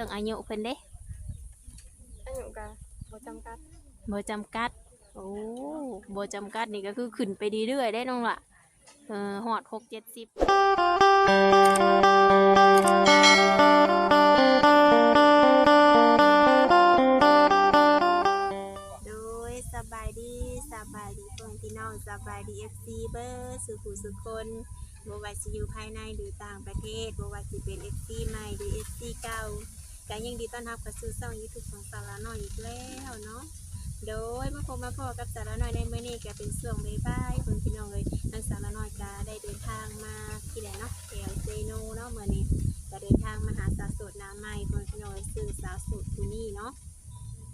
รื่องอายุเพิ่นเด้อายุกะบ่จำกัดบ่จำกัด โอ้บ่จำกัดนี่ก็คือขึ้นไปเรื่อยๆได้น้องล่ะเออฮอด6 70โดยสบายดีสบายดีพ่อแม่พี่น้องสบายดี FC เบอร์สุขุสุคนบ่ว่าสิอยู่ภายในหรือต่างประเทศบ่ว่าสิเป็น FC ใหม่หรือ FC เก่า ก็ยังดีต้อนรับเข้าสู่ช่อง YouTube ของสาระน้อยอีกแล้วเนาะโดยมาพบมาพอกับสาระน้อยในมื้อนี้ก็เป็นช่วงบ่ายๆเพิ่นพี่น้องเอ้ยทางสาระน้อยก็ได้เดินทางมาที่ไหนเนาะแถวเซโนเนาะเมื้อนี้ก็เดินทางมาหาสาวโสดน้าใหม่เพิ่นพี่น้องเอ้ยซึ่งสาวโสดผู้นี้เนาะ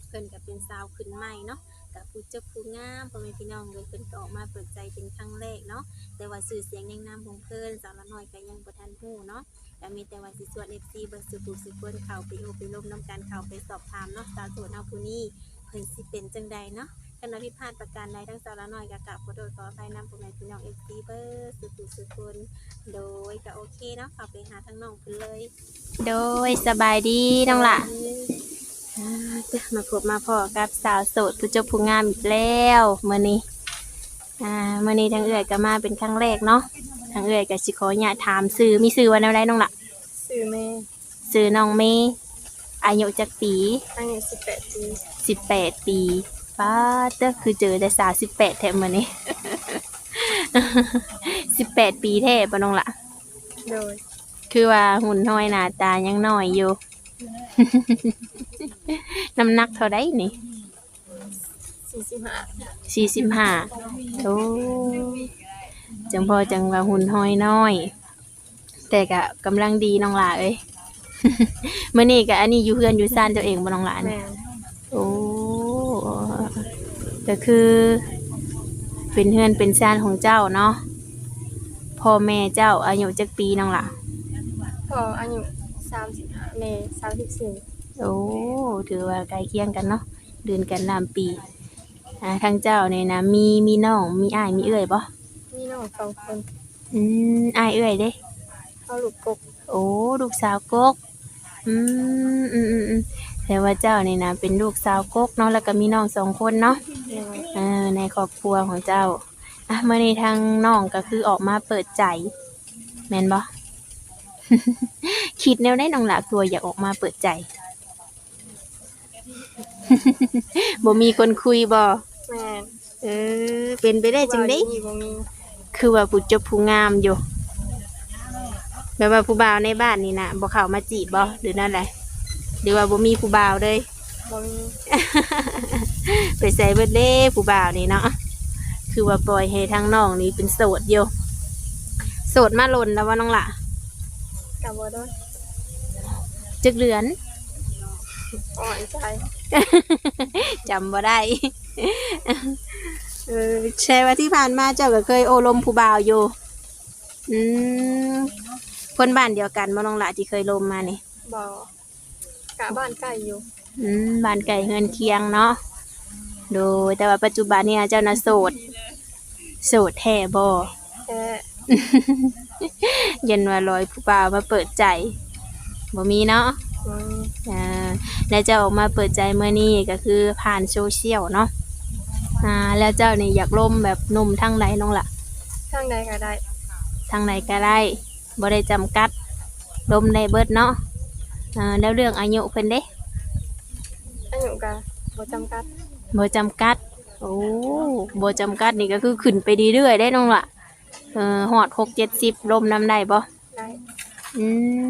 เพิ่นก็เป็นสาวขึ้นใหม่เนาะกับผู้เจ้าผู้งามพ่อแม่พี่น้องเลยเพิ่นก็ออกมาเปิดใจเป็นครั้งแรกเนาะแต่ว่าสื่อเสียงแนะนำของเพิ่นสาวละน้อยก็ยังบ่ทันฮู้เนาะ ก็มีแต่ว่าสิส่วน FC เบิ่งสุขุสุคนเข้าไปโอไปลมน้ำกันเข้าไปสอบถามเนาะสาวโสดเนาะผู้นี้เพิ่นสิเป็นจังใดเนาะคันว่าผิดพลาดประการใดทั้งสาวละน้อยก็กราบขอโทษขออภัยนำพ่อแม่พี่น้อง FC เบิ่งสุขุสุคนโดยก็โอเคเนาะเข้าไปหาทางน้องเพิ่นเลย โดยสบายดีน้องล่ะอ่าจ้ะมาพบมาพอกับสาวโสดผู้เจ้าผู้งามอีกแล้วเมื่อนี้อ่าเมื่อนี้ทางเอื่อยก็มาเป็นครั้งแรกเนาะทางเอื่อยก็สิขออนุญาตถามซื้อมีซื้อวันอะไรน้องล่ะชื่อแม่ซื้อน้องเมย์อายุจักปีอายุ18ปีสิบแปดปีป้าเต้อคือเจอแต่สาวสิบแปดแถมมื่อนี้สิบแปดปีแท้ปะน้องล่ะ โดย คือว่าหุ่นน้อยหน้าตายังน้อยอยู่ น้ำหนักเท่าไดนี่45สี่สิบห้าโอ้ จังพอจังว่าหุ่นห้อยน้อย แต่ก็กำลังดีน้องหลาเอ้ยเมื่อนี้ก็อันนี้อยู่เพื่อนอยู่ซ่านตัวเองบ่น้องหลาแม่เนี่ยนโอ้ก็คือ เป็นเพื่อนเป็นซ่านของเจ้าเนาะพ่อแม่เจ้าอายุจักปีน้องหล่ะพ่ออายุ35แม่34โอ้ถือว่าใกล้เคียงกันเนาะเดือนกันนามปีอ่าทางเจ้าเนี่ยนะมีมีน้องมีอ้ายมีเอื้อยบ่ มีน้องสองคนอืมอ้ายเอื้อยเด้ เขาลูกกกโอ้ลูกสาวกก อืมอืมอืมอืมแต่ว่าเจ้านี่นะเป็นลูกสาวกกเนาะแล้วก็มีน้องสองคนเนาะแม่นเออในครอบครัวของเจ้าอะเมื่อในทางน้องก็คือออกมาเปิดใจแม่นบ่ คิดแนวได้น้องหละตัวอยากออกมาเปิดใจ บ่มีคนคุยบ่แม่นเออเป็นไปได้จังได๋ว่าอยู่บ่มี คือว่าผู้เจบผู้งามอยู่แบบว่าผู้บ่าวในบ้านนี่นะบ่เข้ามาจีบบ่หรือนั่นแหละหรือว่าบ่มีผู้บ่าวเลยบ่มีไปใส่เบิดเด้ผู้บ่าวนี่เนาะคือว่าปล่อยให้ทางน้องนี่เป็นโสดอยู่โสดมาลนแล้วว่าน้องละกับบ่โดนจึกเดือนอ่อนใจจำบ่ได้ เออใช่ว่าที่ผ่านมาเจ้าก็เคยโอลมผู้บ่าวอยู่ อืมคนบ้านเดียวกันบ่น้องละที่เคยลมมานี่บ่กะบ้านใกล้อยู่ อืมบ้านไก่เงินเคียงเนาะโดยแต่ว่าปัจจุบันเนี่ยเจ้าน่ะโสด โสดแท้บ่แค่ยันว่าลอยผู้บ่าวมาเปิดใจบ่มีเนาะ บ่มีอ่าแล้วเจ้าออกมาเปิดใจเมื่อนี้ก็คือผ่านโซเชียลเนาะ อ่าแล้วเจ้านี่อยากล่มแบบหนุ่มทั้งใดน้องล่ะทางใดก็ได้ทางไหนก็ได้บ่ได้จำกัดลมได้เบิดเนาะอ่าแล้วเรื่องอายุเพิ่นเด้อายุกะบ่จำกัดบ่จำกัด โอ้บ่จำกัดนี่ก็คือขึ้นไปเรื่อยๆได้น้องล่ะเออฮอด6 70ลมน้ำได้บ่ได้อื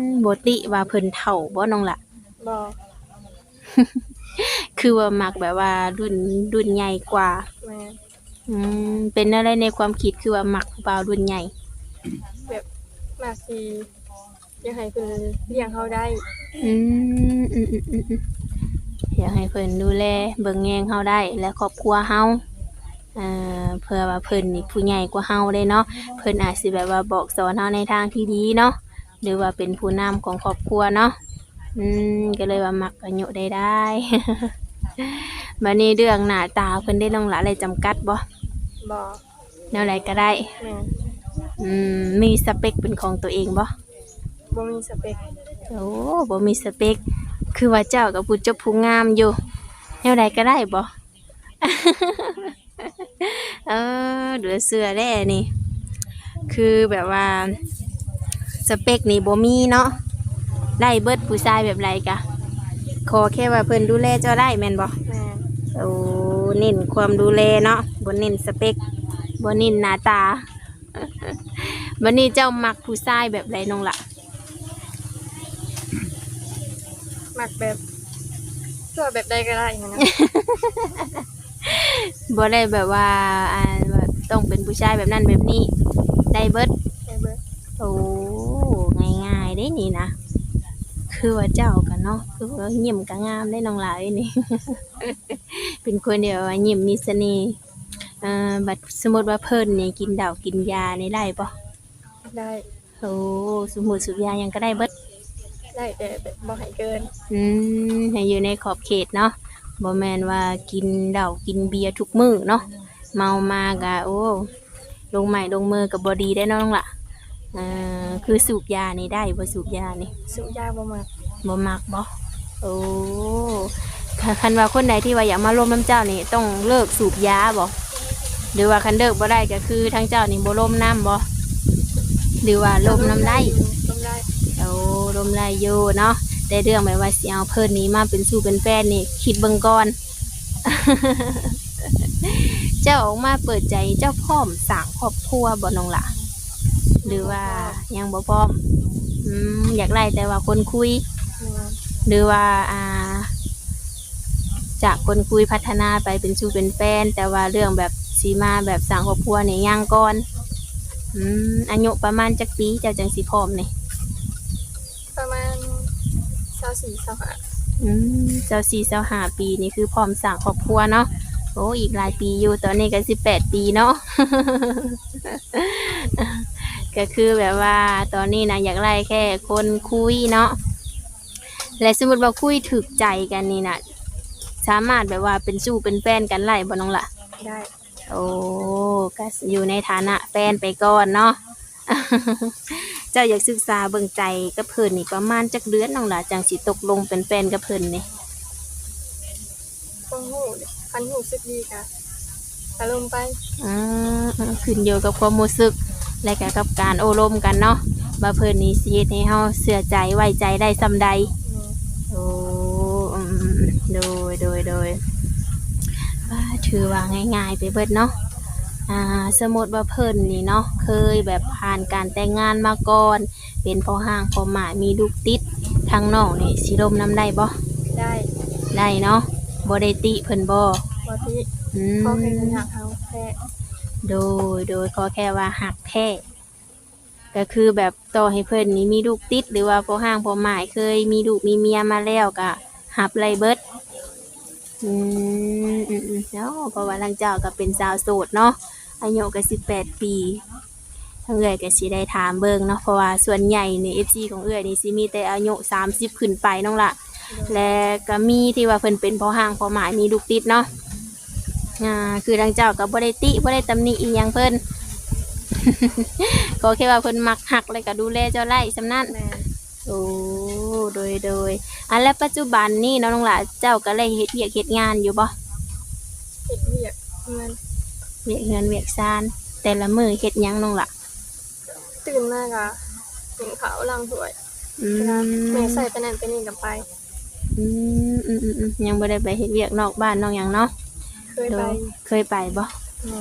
มบ่ติว่าเพิ่นเฒ่าบ่น้องล่ะบ่ คือว่ามักแบบว่ารุ่นรุ่นใหญ่กว่าแม่นอืมเป็นอะไรในความคิดคือว่ามักผู้บ่าวรุ่นใหญ่แบบมากสิอยากให้เพิ่นเลี้ยงเฮาได้อืมอืมอืมอืมอืมอยากให้เพิ่นดูแลเบิ่งแยงเฮาได้ และครอบครัวเฮาเอ่อเพื่อว่าเพิ่นนี่ผู้ใหญ่กว่าเฮาได้เนาะเพิ่นอาจสิแบบว่าบอกสอนเฮาในทางที่ดีเนาะหรือว่าเป็นผู้นำของครอบครัวเนาะ อืมก็เลยว่ามักอายุได้ได้ บัดนี้เรื่องหน้าตาเพิ่นได้ลงละอะไรจำกัดบ่บ่แนวไหนก็ได้ แม่นอืมมีสเปคเป็นของตัวเองบ่บ่มีสเปคโอ้บ่มีสเปค คือว่าเจ้ากับผู้เจบผู้งามอยู่แนวใดก็ได้บ่ เออเหลือเสือแด้นี่ คือแบบว่า สเปคนี่บ่มีเนาะ ได้เบิดผู้ชายแบบไรกะขอแค่ว่าเพิ่นดูแลเจ้าได้แม่นบ่แม่นโอ้เน้นความดูแลเนาะบ่เน้นสเปคบ่เน้นหน้าตา วันนี้เจ้ามักผู้ชายแบบไรน้องละมักแบบตัวแบบใดก็ได้อย่างนั้นนะ บ่ได้แบบว่าอ่าแบบต้องเป็นผู้ชายแบบนั้นแบบนี้ ได้เบิดได้เบิด โอ้ง่ายๆได้นี่นะ คือว่าเจ้ากันเนาะคือว่ายิ้มก็งามได้น้องหลายนี่ เป็นคนเดียวว่ายิ้มมีเสน่ห์เอ่อบัดสมมติว่าเพิ่นนี่กินดาวกินยานี่ได้ปะได้โอ้สมมุติสูบยายังก็ได้เบิดได้แต่แบบบ่ให้เกิน อืมให้อยู่ในขอบเขตเนาะบ่แม่นว่ากินเหล้ากินเบียร์ทุกมื้อเนาะเมามากะโอ้ลงใหม่ลงมือกับบอดีได้เนาะน้องล่ะเอ่อ คือสูบยานี่ได้บ่สูบยานี่สุยาบ่มักบ่มักบ่โอ้ถ้าคันว่าคนใดที่ว่าอยากมาร่วมน้ำเจ้านี่ต้องเลิกสูบยาบ่หรือว่าคันเลิกบ่ได้ก็คือทั้งเจ้านี่บ่ร่มน้ำบ่หรือว่าร่มน้ำได้ ลมได้โอ้ร่มได้อยู่เนาะได้เรื่องแบบว่าสิเอาเพิ่นนี้มาเป็นสู่เป็นแฟนนี่ คิดเบิ่งก่อน เจ้าออกมาเปิดใจเจ้าพร้อมสร้างครอบครัวบ่น้องล่ะ หรือว่ายังบ่พร้อมอืมอยากไล่แต่ว่าคนคุยแม่นหรือว่าอ่า จากคนคุยพัฒนาไปเป็นสู่เป็นแฟน แต่ว่าเรื่องแบบสีมาแบบสร้างครอบครัวเนี่ยยังก่อนอืมอายุประมาณจักปีเจ้าจังสิพร้อมนี่ประมาณ24 25อืมเจ้าสี่เจ้าห้าปีนี่คือพร้อมสร้างครอบครัวเนาะโอ้อีกหลายปีอยู่ตอนนี้ก็สิบแปดปีเนาะ ก็คือแบบว่าตอนนี้นะอยากไล่แค่คนคุยเนาะและสมมติว่าคุยถึกใจกันนี่นะสามารถแบบว่าเป็นสู้เป็นแฟนกันไล่บ่น้องล่ะได้โอ้ก็อยู่ในฐานะแฟนไปก่อนเนาะเจ้าอยากศึกษาเบิ่งใจกับเพิ่นนี่ประมาณจักเดือนน้องล่ะจังสิตกลงเป็นแฟนกับเพิ่นนี่ต้องฮู้เด้คันฮู้สึกดีก็อารมณ์ไปอ่าขึ้นอยู่กับความรู้สึก และก็กับการโอลมกันเนาะว่าเพิ่นนี่สิเฮ็ดให้เฮาเชื่อใจไว้ใจได้ซำใดแม่นโอ้อืมโดยโดยโดยว่าถือว่าง่ายๆไปเบิดเนาะอ่าสมมติว่าเพิ่นนี่เนาะเคยแบบผ่านการแต่งงานมาก่อน เป็นพ่อห้างพ่อหมามีลูกติดทางน้องนี่สิลมน้ำได้บ่ได้ได้เนาะบ่ได้ติเพิ่นบ่บ่ที่อืพอเคยมเป็นหักเฮาแค่ โดยโดยขอแค่ว่าหักแท้ก็คือแบบต่อให้เพิ่นนี่มีลูกติด หรือว่าพอห้างพอหมายเคยมีลูกมีเมียมาแล้วก็หับไรเบิดอืมอืมอืมเนาะเพราะว่าทางเจ้าก็เป็นสาวโสดเนาะอายุก็สิบแปดปีทางเอื้อยก็สิได้ถามเบิ่งเนาะเพราะว่าส่วนใหญ่ใน FC ของเอื้อยนี่สิมีแต่อายุสามสิบขึ้นไปน้องละและก็มีที่ว่าเพิ่นเป็นพอห้างพอหมายมีลูกติดเนาะ อ่าคือทางเจ้าก็บ่ได้ติบ่ได้ตำหนิอีหยังเพิ่น ก็แค่ว่าเพิ่นมักหักเลยก็ดูแลเจ้าไร่สำนั้น แม่นโอ้โดยโดยอันแล้วปัจจุบันนี่เนาะน้องหลาเจ้าก็เลยเฮ็ดเวียกเฮ็ดงานอยู่บ่เฮ็ดเวียกเงินเวียกเงินเวียกซาน แต่ละมื้อเฮ็ดหยังน้องหละตื่นมากอะกินข้าวล้างถ้วยอืเวลาแม่มใส่ไปนั่นไปนี่กันไป อืมอืมอืมอืมยังบ่ได้ไปเฮ็ดเวียกนอกบ้านน้องหยังเนาะ เคยโดไปยเคยไปบ่แม่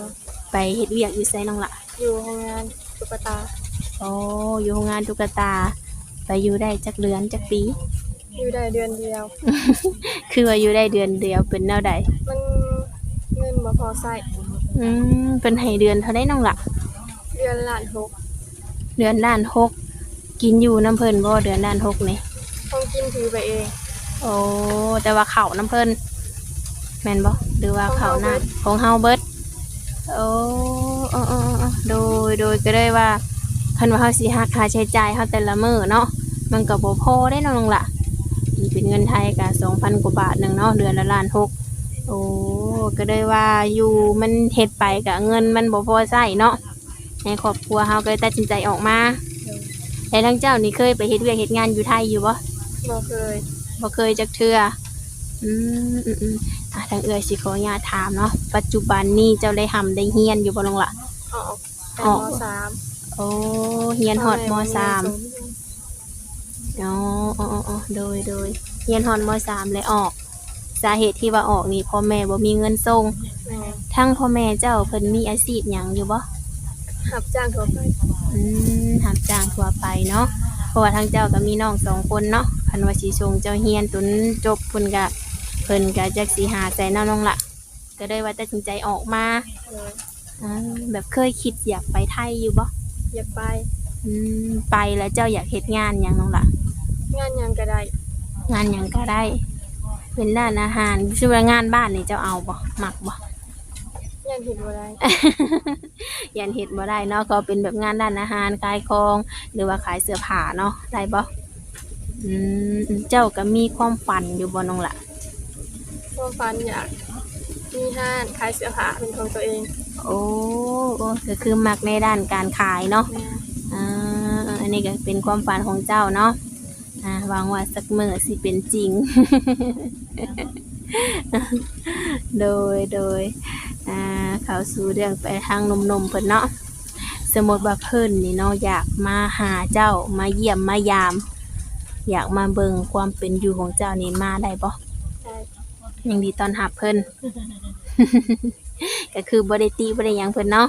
ไปเฮ็ดเวียกอยู่ไสน้องหละอยู่โรงงานตุ๊กตา โอ้อยู่โรงงานตุ๊กตา ไปอยู่ได้จักเดือนจักปี อยู่ได้เดือนเดียว คือว่าอยู่ได้เดือนเดียวเป็นแนวใดมันเงินบ่พอใส่อืมเป็นให้เดือนเท่าไดน้องหละเดือนล้านหกเดือนล้านหกกินอยู่น้ำเพิ่นบ่เดือนล้านหกนี่ต้องกินถือไปเองโอ้แต่ว่าเขาน้ำเพิ่นแม่นบ่ หรือว่าเขาน้ำของเฮาเบิดโอ้เออเออเออโดยโดยก็ได้ว่าคันว่าเฮาสิหักค่าใช้จ่ายเฮาแต่ละมื้อเนาะมันก็บ่พอได้เนาะน้องล่ะนี่เป็นเงินไทยก็2,000กว่าบาทหนึงเนาะเดือนละล้านหกโอ้ก็ได้ว่าอยู่มันเฮ็ดไปก็เงินมันบ่พอใช้เนาะในครอบครัวเฮาก็เลยตัดสินใจออกมาแล้วทั้งเจ้านี่เคยไปเฮ็ดเวียกเฮ็ดงานอยู่ไทยอยู่บ่บ่เคยอบ่เคยจักเทื่ออืมอืมอืมอะ ทางเอื้อยสิขออนุญาตถามเนาะปัจจุบันนี้เจ้าได้ทำได้เฮียนอยู่บ่น้องล่ะออกแต่ออกมสามโอ้เฮียนฮอดมสามพ่แอ๋ออ๋ออ๋อโดยโดยเฮียนฮอดมสามเลยออก สาเหตุที่ว่าออกนี่พ่อแม่บ่มีเงินส่งแม่ทั้งพ่อแม่เจ้าเพิ่นมีอาชีพหยังอยู่บ่ หับจ้างทั่วไปอืมหับจ้างทั่วไปเนาะ เพราะว่าทางเจ้าก็มีน้องสองคนเนาะคันว่าสิส่งเจ้าเฮียนตุนจบเพิ่นก็ เพิ่นก็จักสิหาใจเนาะน้องละก็ได้ว่าตัดสินใจออกมาเลยอ่าแบบเคยคิดอยากไปไทยอยู่บ่อยากไป อืมไปแล้วเจ้าอยากเฮ็ดงานหยังน้องละงานหยังก็ได้งานหยังก็ได้ เป็นด้านอาหารชื่อว่างานบ้านนี่เจ้าเอาบ่มักบ่ งานเห็นบ่ได้ยันเฮ็ดบ่ได้เนาะก็เป็นแบบงานด้านอาหารขายของหรือว่าขายเสื้อผ้าเนาะได้บ่อืมเจ้าก็มีความฝันอยู่บ่น้องละ ความฝันอยากมีห้านขายเสื้อผ้าเป็นของตัวเองโอ้โอ้ก็คือมักในด้านการขายเนาะแม่อ่าอันนี้ก็เป็นความฝันของเจ้าเนาะอ่าหวังว่าสักมื้อสิเป็นจริง โดยโดยอ่าเข้าสู่เรื่องไปทางหนมๆเพิ่นเนาะสมมติว่าเพิ่นนี่เนาะอยากมาหาเจ้ามาเยี่ยมมายาม อยากมาเบิ่งความเป็นอยู่ของเจ้านี่มาได้บ่ได้ ยังดีตอนหับเพิ่น ก็คือบ่ได้ตีบ่ได้หยังเพิ่นเนาะ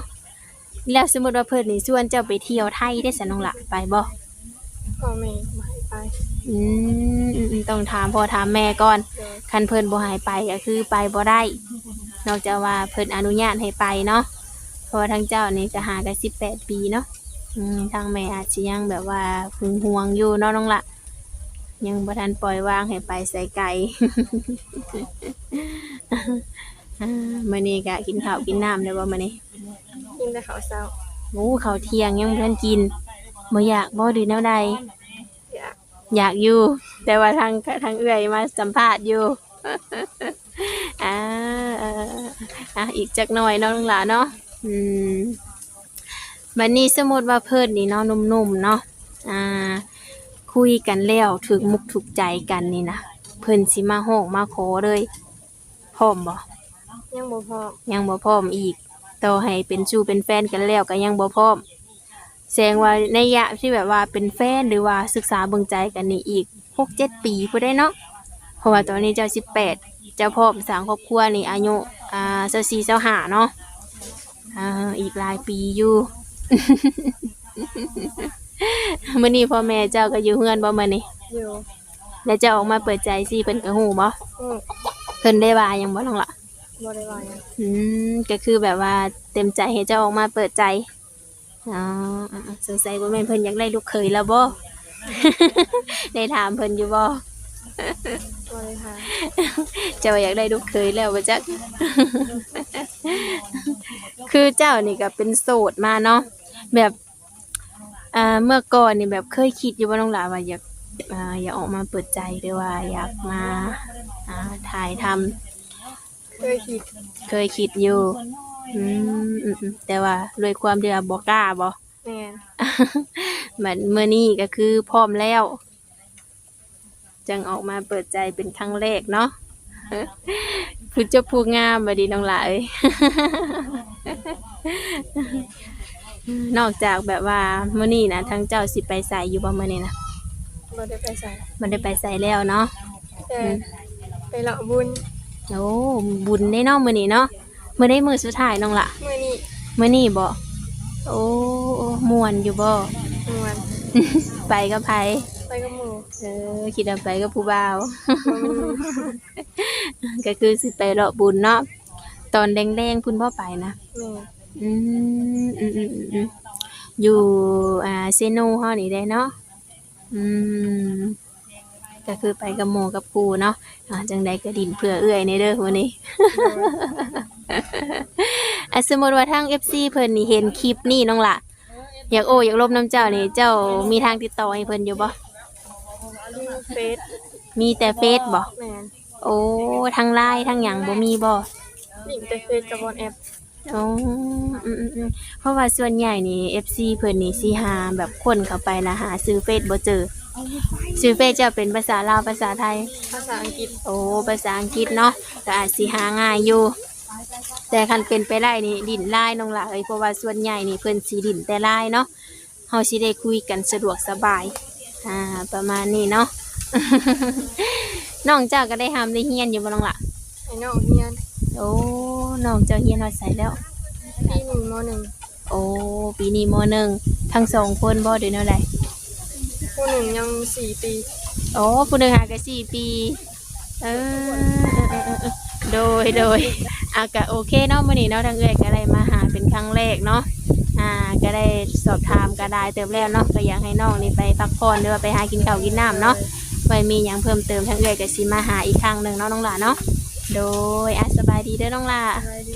แล้วสมมติว่าเพิ่นนี่ชวนเจ้าไปเที่ยวไทยได้สนองละไปบ่พ่อแม่มาให้ไปอืมอืมอืมต้องถามพ่อถามแม่ก่อนเลยคันเพิ่นบ่ให้ไปก็คือไปบ่ได้ นอกจากว่าเพิ่นอนุญาตให้ไปเนาะเพราะว่าทางเจ้านี่ก็หากัน18 ปีเนาะอืมทางแม่อาจสิยังแบบว่าหึงหวงอยู่เนาะน้องละ ยังบ่ทันปล่อยวางให้ไปใส่ไก่อ่ามื้อนี้ก็กินข้าวกินน้ำได้บ่มื้อนี้กินแต่ข้าวเช้าโอ้ข้าวเที่ยงยังบ่ทันกินบ่อยากบ่ดื้อแนวใดอยากอยากอยู่ แต่ว่าทางทางเอื้อยมาสัมภาษณ์อยู่อ่าเอ่ออะอีกจักหน่อยเนาะลุงหลานเนาะอืมบัดนี้สมมติว่าเพิ่นนี่เนาะหนุ่มๆเนาะอ่า คุยกันแล้วถึกมุกถูกใจกันนี่นะเพิ่นสิมาห้องมาขอเลยพร้อมบ่ยังบ่พอยังบ่พร้อมอีก ต่อให้เป็นชูเป็นแฟนกันแล้วก็ยังบ่พร้อมแสดงว่าในยะที่แบบว่าเป็นแฟนหรือว่าศึกษาเบิ่งใจกันนี่อีกหกเจ็ดปีผู้ได้เนาะเพราะว่าตอนนี้เจ้าสิบแปดเจ้าพร้อมสร้างครอบครัวนี่อายุอ่าเจ้าสี่เจ้าห้าเนาะอ่าอีกหลายปีอยู่ มื้อนี้พ่อแม่เจ้าก็อยู่เฮือนบ่มื้อนี้อยู่แล้วเจ้าออกมาเปิดใจสิเพิ่นก็ฮู้บ่อือเพิ่นได้ว่าหยังบ่น้องล่ะบ่ได้ว่าหยังอืมก็คือแบบว่าเต็มใจให้เจ้าออกมาเปิดใจอ๋ออะๆสงสัยว่าแม่นเพิ่นอยากได้ลูกเขยแล้วบ่ ได้ถามเพิ่นอยู่บ่บ่ได้หาเจ้าอยากได้ลูกเขยแล้วบ่จัก คือเจ้านี่ก็เป็นโสดมาเนาะแบบ อ่าเมื่อก่อนนี่แบบเคยคิดอยู่ว่าน้องหลาว่าอยากอ่าอยากออกมาเปิดใจหรือว่าอยากมาอ่าถ่ายทำเคยคิดเคยคิดอยู่อืมอืมอืมแต่ว่าด้วยความที่ว่าบ่กล้าบ่ แม่นมันเมื่อนี้ก็คือพร้อมแล้ว จังออกมาเปิดใจเป็นครั้งแรกเนาะพูดเจะพูดงามบดีน้องหลาย นอกจากแบบว่าเมื่อนี้นะทั้งเจ้าสิไปใส่อยู่บ่เมื่อนี้นะบ่ได้ไปใส่มันได้ไปใส่แล้วเนาะแต่ไปเลาะบุญโอ้บุญได้เนาะมื่อนี้เนาะเมื่อได้มือสุดท้ายน้องละมื้อนี้เมื่อนี้บ่โอ้มวนอยู่บ่ม่วนไปกับไผไปกับหมู่เออคิดว่าไปกับผู้บ่าวบ่มีก็คือสิไปเลาะบุญเนาะตอนแดงๆพุ่นพ่อไปนะแม่นอืม อืมอืมอืมอืมอยู่อ่าเซโนเฮานี่ได้เนาะอืมก็คือไปกับหมู่กับครูเนาะอ่าจังใดก็ดินเพื่อเอื้อยในเด้อวันนี้อะสมมติว่าทาง FC เพิ่นนี่เห็นคลิปนี่น้องล่ะ อยากโอ้อยากลบน้ำเจ้านี่เจ้ามีทางติดต่อให้เพิ่นอยู่บ่มีเฟซมีแต่เฟซบ่แม่นโอ้ทางไลน์ทางหยังบ่มีบ่ลิงก์แต่เฟซกับบอนแอป อ๋ออืมอืมอืมเพราะว่าส่วนใหญ่นี่ FC เพิ่นนี่สิหาแบบคนเข้าไปแล้วหาซื้อเฟซบ่เจอชื่อเฟซเจ้าเป็นภาษาลาวภาษาไทย ภาษาอังกฤษโอ้ภาษาอังกฤษเนาะก็อาจสิหาง่ายอยู่ แต่คันเป็นไปได้นี่ดินลายน้องละเอ้ยเพราะว่าส่วนใหญ่นี่เพิ่นสีดินแต่ลายเนาะเฮาสิได้คุยกันสะดวกสบาย อ่า ประมาณนี้เนาะ น้องเจ้าก็ได้ทำได้เฮียนอยู่บ่น้องละไอ้น้องเฮียนโอ้ น้องเจ้าเฮียนว่าใส่แล้ว ปีหนึ่งมหนึ่งโอ้ปีนี้มหนึ่งทั้งสองคนบ่เดี๋ยวเนาะใดผู้หนึ่งยังสี่ปีโอ้ผู้หนึ่งหากันสี่ปีเออเออเออเออโดยโดยอากะโอเคเนาะมื้อนี้เนาะทางเอื้อยก็ได้มาหาเป็นครั้งแรกเนาะอ่าก็ได้สอบถามก็ได้เติมแล้วเนาะก็อยากให้น้องนี่ไปพักผ่อนหรือว่าไปหากินข้าวกินน้ำเนาะไว้มีหยังเพิ่มเติมทางเอื้อยก็สิมาหาอีกครั้งหนึ่งเนาะน้องหล่าเนาะ โดยอาสบายดีเด้อน้องล่าอะไรดี